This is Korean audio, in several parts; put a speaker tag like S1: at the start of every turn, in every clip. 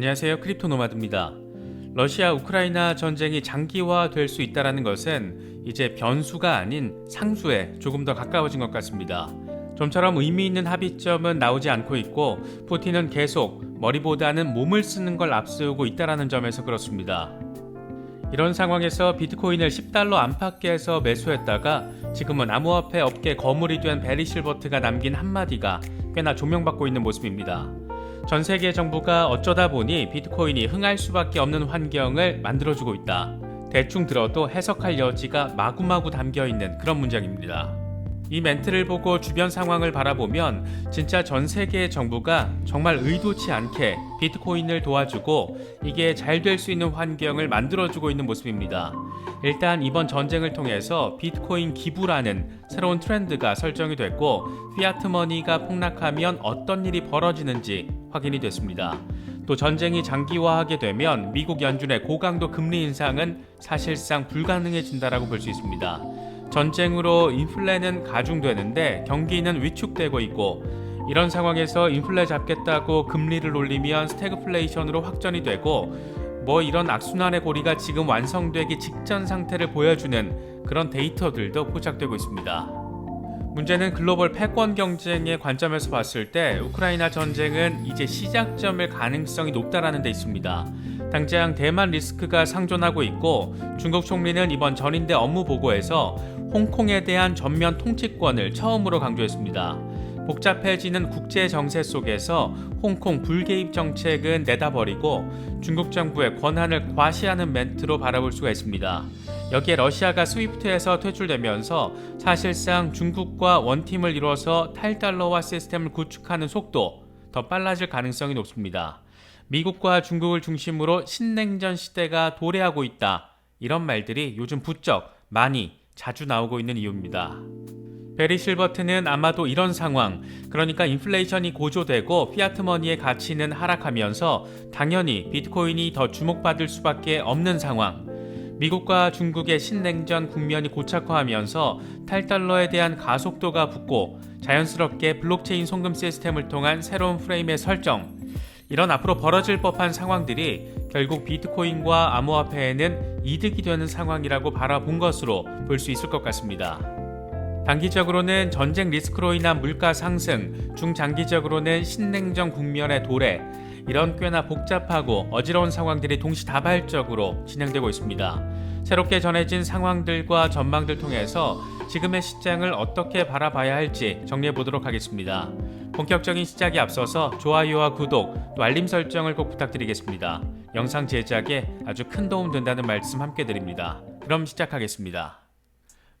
S1: 안녕하세요. 크립토 노마드입니다. 러시아 우크라이나 전쟁이 장기화될 수 있다는 것은 이제 변수가 아닌 상수에 조금 더 가까워진 것 같습니다. 좀처럼 의미 있는 합의점은 나오지 않고 있고 푸틴은 계속 머리보다는 몸을 쓰는 걸 앞세우고 있다는 점에서 그렇습니다. 이런 상황에서 비트코인을 10달러 안팎에 서 매수했다가 지금은 암호화폐 업계 거물이 된 베리 실버트가 남긴 한마디가 꽤나 조명받고 있는 모습입니다. 전 세계 정부가 어쩌다 보니 비트코인이 흥할 수밖에 없는 환경을 만들어주고 있다. 대충 들어도 해석할 여지가 마구마구 담겨 있는 그런 문장입니다. 이 멘트를 보고 주변 상황을 바라보면 진짜 전 세계의 정부가 정말 의도치 않게 비트코인을 도와주고 이게 잘 될 수 있는 환경을 만들어주고 있는 모습입니다. 일단 이번 전쟁을 통해서 비트코인 기부라는 새로운 트렌드가 설정이 됐고 피아트 머니가 폭락하면 어떤 일이 벌어지는지 확인이 됐습니다. 또 전쟁이 장기화하게 되면 미국 연준의 고강도 금리 인상은 사실상 불가능해진다라고 볼 수 있습니다. 전쟁으로 인플레는 가중되는데 경기는 위축되고 있고 이런 상황에서 인플레 잡겠다고 금리를 올리면 스태그플레이션으로 확전이 되고 뭐 이런 악순환의 고리가 지금 완성되기 직전 상태를 보여주는 그런 데이터들도 포착되고 있습니다. 문제는 글로벌 패권 경쟁의 관점에서 봤을 때 우크라이나 전쟁은 이제 시작점일 가능성이 높다라는 데 있습니다. 당장 대만 리스크가 상존하고 있고 중국 총리는 이번 전인대 업무 보고에서 홍콩에 대한 전면 통치권을 처음으로 강조했습니다. 복잡해지는 국제 정세 속에서 홍콩 불개입 정책은 내다버리고 중국 정부의 권한을 과시하는 멘트로 바라볼 수가 있습니다. 여기에 러시아가 스위프트에서 퇴출되면서 사실상 중국과 원팀을 이뤄서 탈달러화 시스템을 구축하는 속도 더 빨라질 가능성이 높습니다. 미국과 중국을 중심으로 신냉전 시대가 도래하고 있다. 이런 말들이 요즘 부쩍 많이 자주 나오고 있는 이유입니다. 베리 실버트는 아마도 이런 상황, 그러니까 인플레이션이 고조되고 피아트머니의 가치는 하락하면서 당연히 비트코인이 더 주목받을 수밖에 없는 상황, 미국과 중국의 신냉전 국면이 고착화하면서 탈달러에 대한 가속도가 붙고 자연스럽게 블록체인 송금 시스템을 통한 새로운 프레임의 설정, 이런 앞으로 벌어질 법한 상황들이 결국 비트코인과 암호화폐에는 이득이 되는 상황이라고 바라본 것으로 볼 수 있을 것 같습니다. 단기적으로는 전쟁 리스크로 인한 물가 상승, 중장기적으로는 신냉전 국면의 도래, 이런 꽤나 복잡하고 어지러운 상황들이 동시다발적으로 진행되고 있습니다. 새롭게 전해진 상황들과 전망들 통해서 지금의 시장을 어떻게 바라봐야 할지 정리해 보도록 하겠습니다. 본격적인 시작에 앞서서 좋아요와 구독, 또 알림 설정을 꼭 부탁드리겠습니다. 영상 제작에 아주 큰 도움 된다는 말씀 함께 드립니다. 그럼 시작하겠습니다.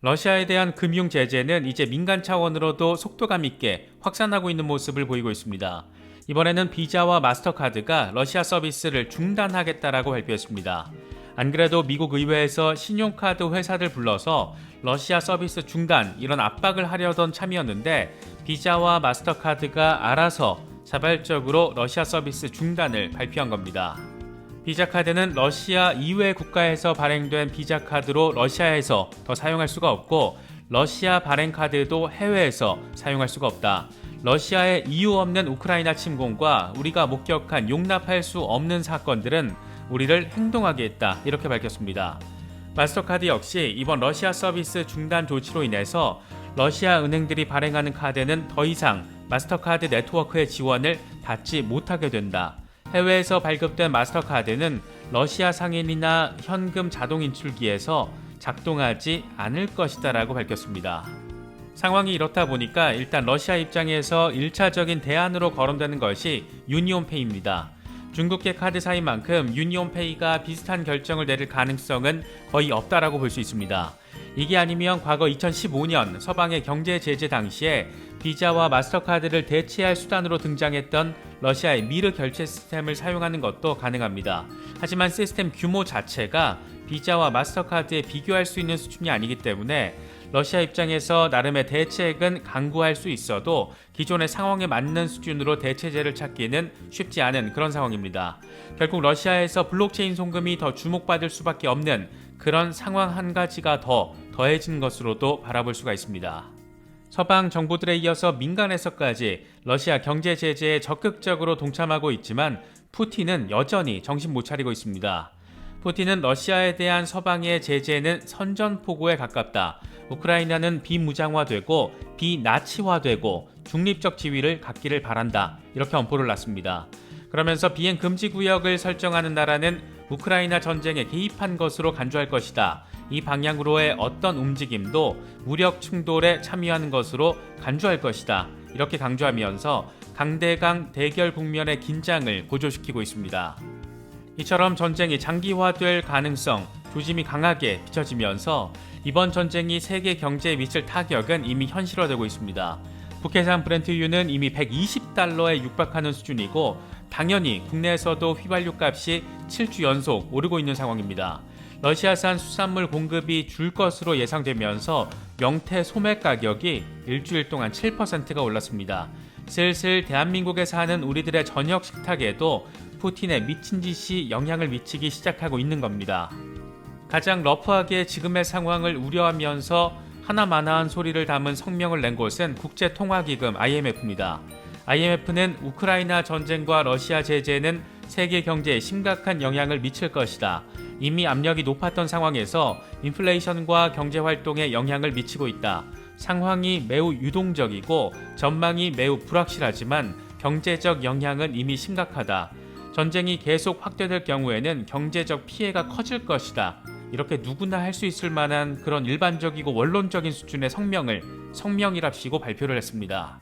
S1: 러시아에 대한 금융 제재는 이제 민간 차원으로도 속도감 있게 확산하고 있는 모습을 보이고 있습니다. 이번에는 비자와 마스터카드가 러시아 서비스를 중단하겠다라고 발표했습니다. 안 그래도 미국 의회에서 신용카드 회사들 불러서 러시아 서비스 중단 이런 압박을 하려던 참이었는데 비자와 마스터카드가 알아서 자발적으로 러시아 서비스 중단을 발표한 겁니다. 비자 카드는 러시아 이외 국가에서 발행된 비자 카드로 러시아에서 더 사용할 수가 없고 러시아 발행 카드도 해외에서 사용할 수가 없다. 러시아의 이유 없는 우크라이나 침공과 우리가 목격한 용납할 수 없는 사건들은 우리를 행동하게 했다. 이렇게 밝혔습니다. 마스터카드 역시 이번 러시아 서비스 중단 조치로 인해서 러시아 은행들이 발행하는 카드는 더 이상 마스터카드 네트워크의 지원을 받지 못하게 된다. 해외에서 발급된 마스터카드는 러시아 상인이나 현금 자동 인출기에서 작동하지 않을 것이다라고 밝혔습니다. 상황이 이렇다 보니까 일단 러시아 입장에서 1차적인 대안으로 거론되는 것이 유니온페이입니다. 중국계 카드사인 만큼 유니온페이가 비슷한 결정을 내릴 가능성은 거의 없다라고 볼 수 있습니다. 이게 아니면 과거 2015년 서방의 경제 제재 당시에 비자와 마스터카드를 대체할 수단으로 등장했던 러시아의 미르 결제 시스템을 사용하는 것도 가능합니다. 하지만 시스템 규모 자체가 비자와 마스터카드에 비교할 수 있는 수준이 아니기 때문에 러시아 입장에서 나름의 대책은 강구할 수 있어도 기존의 상황에 맞는 수준으로 대체제를 찾기는 쉽지 않은 그런 상황입니다. 결국 러시아에서 블록체인 송금이 더 주목받을 수밖에 없는 그런 상황 한 가지가 더 더해진 것으로도 바라볼 수가 있습니다. 서방 정부들에 이어서 민간에서까지 러시아 경제 제재에 적극적으로 동참하고 있지만 푸틴은 여전히 정신 못 차리고 있습니다. 푸틴은 러시아에 대한 서방의 제재는 선전포고에 가깝다. 우크라이나는 비무장화되고 비나치화되고 중립적 지위를 갖기를 바란다. 이렇게 엄포를 놨습니다. 그러면서 비행 금지 구역을 설정하는 나라는 우크라이나 전쟁에 개입한 것으로 간주할 것이다. 이 방향으로의 어떤 움직임도 무력 충돌에 참여하는 것으로 간주할 것이다. 이렇게 강조하면서 강대강 대결 국면의 긴장을 고조시키고 있습니다. 이처럼 전쟁이 장기화될 가능성 조짐이 강하게 비춰지면서 이번 전쟁이 세계 경제에 미칠 타격은 이미 현실화되고 있습니다. 북해산 브렌트유는 이미 120달러에 육박하는 수준이고 당연히 국내에서도 휘발유 값이 7주 연속 오르고 있는 상황입니다. 러시아산 수산물 공급이 줄 것으로 예상되면서 명태 소매 가격이 일주일 동안 7%가 올랐습니다. 슬슬 대한민국에 사는 우리들의 저녁 식탁에도 푸틴의 미친 짓이 영향을 미치기 시작하고 있는 겁니다. 가장 러프하게 지금의 상황을 우려하면서 하나마나한 소리를 담은 성명을 낸 곳은 국제통화기금 IMF입니다. IMF는 우크라이나 전쟁과 러시아 제재는 세계 경제에 심각한 영향을 미칠 것이다. 이미 압력이 높았던 상황에서 인플레이션과 경제 활동에 영향을 미치고 있다. 상황이 매우 유동적이고 전망이 매우 불확실하지만 경제적 영향은 이미 심각하다. 전쟁이 계속 확대될 경우에는 경제적 피해가 커질 것이다. 이렇게 누구나 할 수 있을 만한 그런 일반적이고 원론적인 수준의 성명을 성명이랍시고 발표를 했습니다.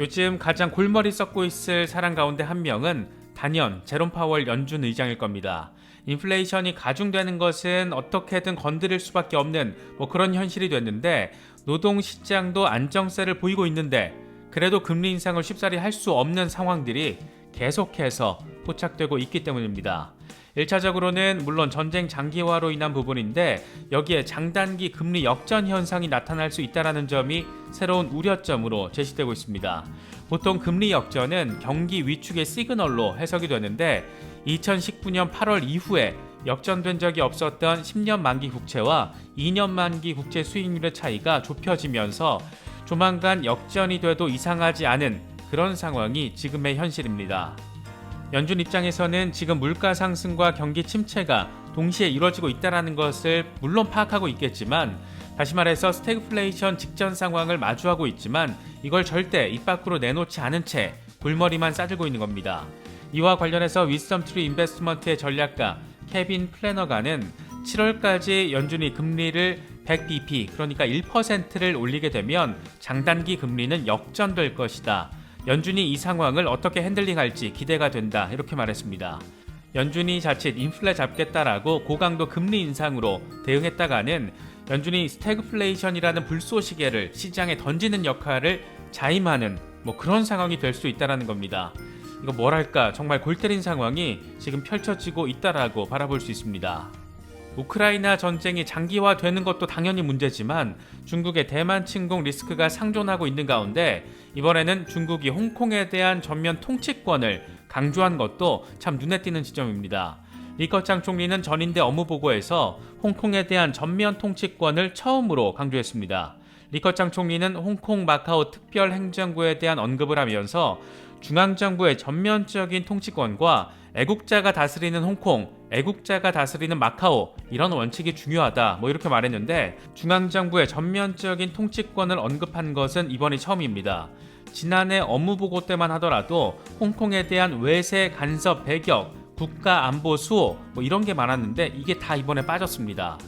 S1: 요즘 가장 골머리 썩고 있을 사람 가운데 한 명은 단연 제롬 파월 연준 의장일 겁니다. 인플레이션이 가중되는 것은 어떻게든 건드릴 수밖에 없는 뭐 그런 현실이 됐는데 노동 시장도 안정세를 보이고 있는데 그래도 금리 인상을 쉽사리 할 수 없는 상황들이 계속해서 포착되고 있기 때문입니다. 1차적으로는 물론 전쟁 장기화로 인한 부분인데 여기에 장단기 금리 역전 현상이 나타날 수 있다는 점이 새로운 우려점으로 제시되고 있습니다. 보통 금리 역전은 경기 위축의 시그널로 해석이 되는데 2019년 8월 이후에 역전된 적이 없었던 10년 만기 국채와 2년 만기 국채 수익률의 차이가 좁혀지면서 조만간 역전이 돼도 이상하지 않은 그런 상황이 지금의 현실입니다. 연준 입장에서는 지금 물가 상승과 경기 침체가 동시에 이루어지고 있다는 것을 물론 파악하고 있겠지만 다시 말해서 스태그플레이션 직전 상황을 마주하고 있지만 이걸 절대 입 밖으로 내놓지 않은 채 골머리만 싸들고 있는 겁니다. 이와 관련해서 위스덤 트리 인베스트먼트의 전략가 케빈 플래너가는 7월까지 연준이 금리를 100bp 그러니까 1%를 올리게 되면 장단기 금리는 역전될 것이다. 연준이 이 상황을 어떻게 핸들링할지 기대가 된다. 이렇게 말했습니다. 연준이 자칫 인플레 잡겠다라고 고강도 금리 인상으로 대응했다가는 연준이 스태그플레이션이라는 불쏘시개를 시장에 던지는 역할을 자임하는 뭐 그런 상황이 될 수 있다라는 겁니다. 이거 뭐랄까 정말 골 때린 상황이 지금 펼쳐지고 있다라고 바라볼 수 있습니다. 우크라이나 전쟁이 장기화되는 것도 당연히 문제지만 중국의 대만 침공 리스크가 상존하고 있는 가운데 이번에는 중국이 홍콩에 대한 전면 통치권을 강조한 것도 참 눈에 띄는 지점입니다. 리커창 총리는 전인대 업무 보고에서 홍콩에 대한 전면 통치권을 처음으로 강조했습니다. 리커창 총리는 홍콩 마카오 특별 행정구에 대한 언급을 하면서 중앙정부의 전면적인 통치권과 애국자가 다스리는 홍콩, 애국자가 다스리는 마카오 이런 원칙이 중요하다. 뭐 이렇게 말했는데 중앙정부의 전면적인 통치권을 언급한 것은 이번이 처음입니다. 지난해 업무 보고 때만 하더라도 홍콩에 대한 외세 간섭 배격, 국가 안보 수호 뭐 이런 게 많았는데 이게 다 이번에 빠졌습니다.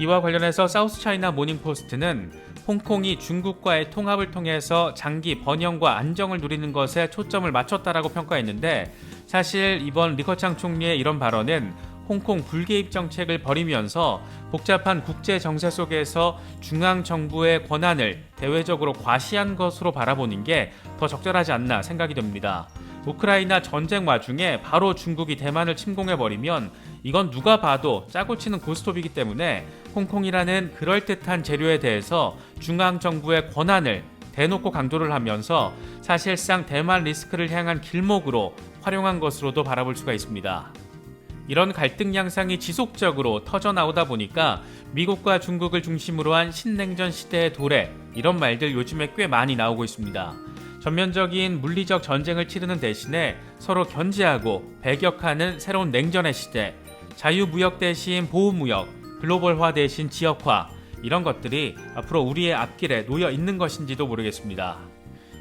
S1: 이와 관련해서 사우스 차이나 모닝 포스트는 홍콩이 중국과의 통합을 통해서 장기 번영과 안정을 누리는 것에 초점을 맞췄다라고 평가했는데 사실 이번 리커창 총리의 이런 발언은 홍콩 불개입 정책을 벌이면서 복잡한 국제 정세 속에서 중앙 정부의 권한을 대외적으로 과시한 것으로 바라보는 게 더 적절하지 않나 생각이 됩니다. 우크라이나 전쟁 와중에 바로 중국이 대만을 침공해 버리면 이건 누가 봐도 짜고 치는 고스톱이기 때문에 홍콩이라는 그럴듯한 재료에 대해서 중앙 정부의 권한을 대놓고 강조를 하면서 사실상 대만 리스크를 향한 길목으로 활용한 것으로도 바라볼 수가 있습니다. 이런 갈등 양상이 지속적으로 터져 나오다 보니까 미국과 중국을 중심으로 한 신냉전 시대의 도래 이런 말들 요즘에 꽤 많이 나오고 있습니다. 전면적인 물리적 전쟁을 치르는 대신에 서로 견제하고 배격하는 새로운 냉전의 시대, 자유무역 대신 보호무역, 글로벌화 대신 지역화, 이런 것들이 앞으로 우리의 앞길에 놓여 있는 것인지도 모르겠습니다.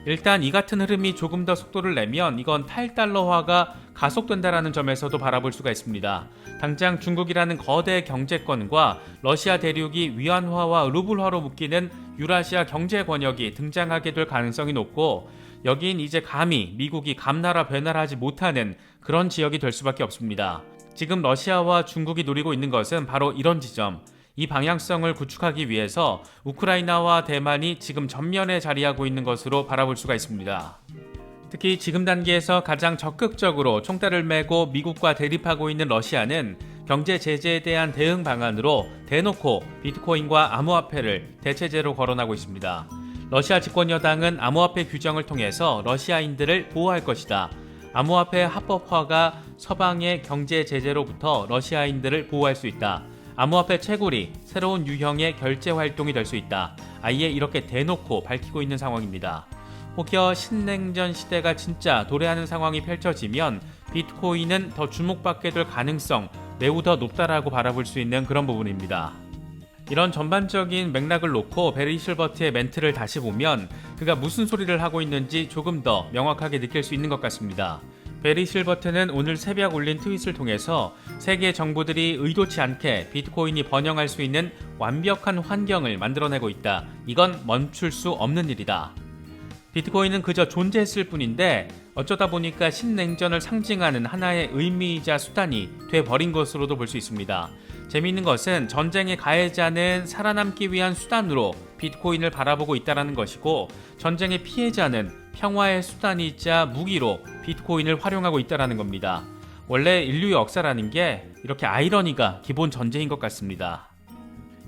S1: 일단 이 같은 흐름이 조금 더 속도를 내면 이건 탈달러화가 가속된다라는 점에서도 바라볼 수가 있습니다. 당장 중국이라는 거대 경제권과 러시아 대륙이 위안화와 루블화로 묶이는 유라시아 경제 권역이 등장하게 될 가능성이 높고 여긴 이제 감히 미국이 감나라 배나라하지 못하는 그런 지역이 될 수밖에 없습니다. 지금 러시아와 중국이 노리고 있는 것은 바로 이런 지점. 이 방향성을 구축하기 위해서 우크라이나와 대만이 지금 전면에 자리하고 있는 것으로 바라볼 수가 있습니다. 특히 지금 단계에서 가장 적극적으로 총대를 메고 미국과 대립하고 있는 러시아는 경제 제재에 대한 대응 방안으로 대놓고 비트코인과 암호화폐를 대체제로 거론하고 있습니다. 러시아 집권 여당은 암호화폐 규정을 통해서 러시아인들을 보호할 것이다. 암호화폐 합법화가 서방의 경제 제재로부터 러시아인들을 보호할 수 있다. 암호화폐 채굴이 새로운 유형의 결제 활동이 될 수 있다. 아예 이렇게 대놓고 밝히고 있는 상황입니다. 혹여 신냉전 시대가 진짜 도래하는 상황이 펼쳐지면 비트코인은 더 주목받게 될 가능성 매우 더 높다라고 바라볼 수 있는 그런 부분입니다. 이런 전반적인 맥락을 놓고 베리 실버트의 멘트를 다시 보면 그가 무슨 소리를 하고 있는지 조금 더 명확하게 느낄 수 있는 것 같습니다. 베리 실버트는 오늘 새벽 올린 트윗을 통해서 세계 정부들이 의도치 않게 비트코인이 번영할 수 있는 완벽한 환경을 만들어내고 있다. 이건 멈출 수 없는 일이다. 비트코인은 그저 존재했을 뿐인데 어쩌다 보니까 신냉전을 상징하는 하나의 의미이자 수단이 돼버린 것으로도 볼 수 있습니다. 재미있는 것은 전쟁의 가해자는 살아남기 위한 수단으로 비트코인을 바라보고 있다는 것이고 전쟁의 피해자는 평화의 수단이자 무기로 비트코인을 활용하고 있다는 겁니다. 원래 인류 역사라는 게 이렇게 아이러니가 기본 전제인 것 같습니다.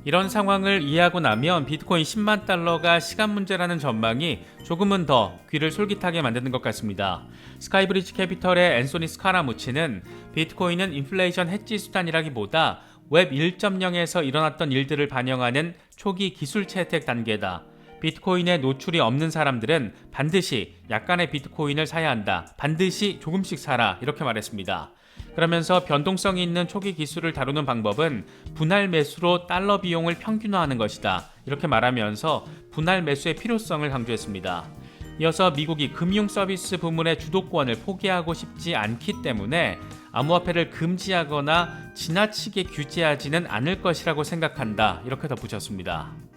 S1: 이런 상황을 이해하고 나면 비트코인 10만 달러가 시간 문제라는 전망이 조금은 더 귀를 솔깃하게 만드는 것 같습니다. 스카이브리지 캐피털의 앤소니 스카라무치는 비트코인은 인플레이션 해지 수단이라기보다 웹 1.0에서 일어났던 일들을 반영하는 초기 기술 채택 단계다. 비트코인에 노출이 없는 사람들은 반드시 약간의 비트코인을 사야 한다. 반드시 조금씩 사라. 이렇게 말했습니다. 그러면서 변동성이 있는 초기 기술을 다루는 방법은 분할 매수로 달러 비용을 평균화하는 것이다. 이렇게 말하면서 분할 매수의 필요성을 강조했습니다. 이어서 미국이 금융 서비스 부문의 주도권을 포기하고 싶지 않기 때문에 암호화폐를 금지하거나 지나치게 규제하지는 않을 것이라고 생각한다. 이렇게 덧붙였습니다.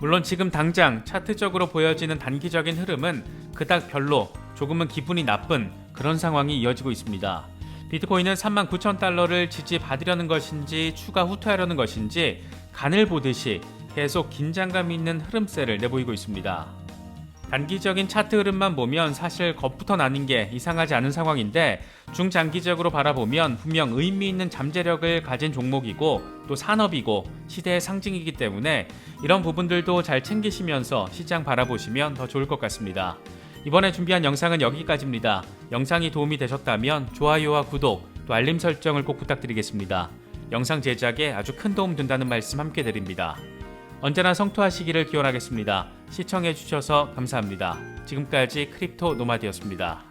S1: 물론 지금 당장 차트적으로 보여지는 단기적인 흐름은 그닥 별로 조금은 기분이 나쁜 그런 상황이 이어지고 있습니다. 비트코인은 3만 9천 달러를 지지받으려는 것인지 추가 후퇴하려는 것인지 간을 보듯이 계속 긴장감 있는 흐름세를 내보이고 있습니다. 단기적인 차트 흐름만 보면 사실 겁부터 나는 게 이상하지 않은 상황인데 중장기적으로 바라보면 분명 의미 있는 잠재력을 가진 종목이고 또 산업이고 시대의 상징이기 때문에 이런 부분들도 잘 챙기시면서 시장 바라보시면 더 좋을 것 같습니다. 이번에 준비한 영상은 여기까지입니다. 영상이 도움이 되셨다면 좋아요와 구독 또 알림 설정을 꼭 부탁드리겠습니다. 영상 제작에 아주 큰 도움 된다는 말씀 함께 드립니다. 언제나 성투하시기를 기원하겠습니다. 시청해주셔서 감사합니다. 지금까지 크립토 노마디였습니다.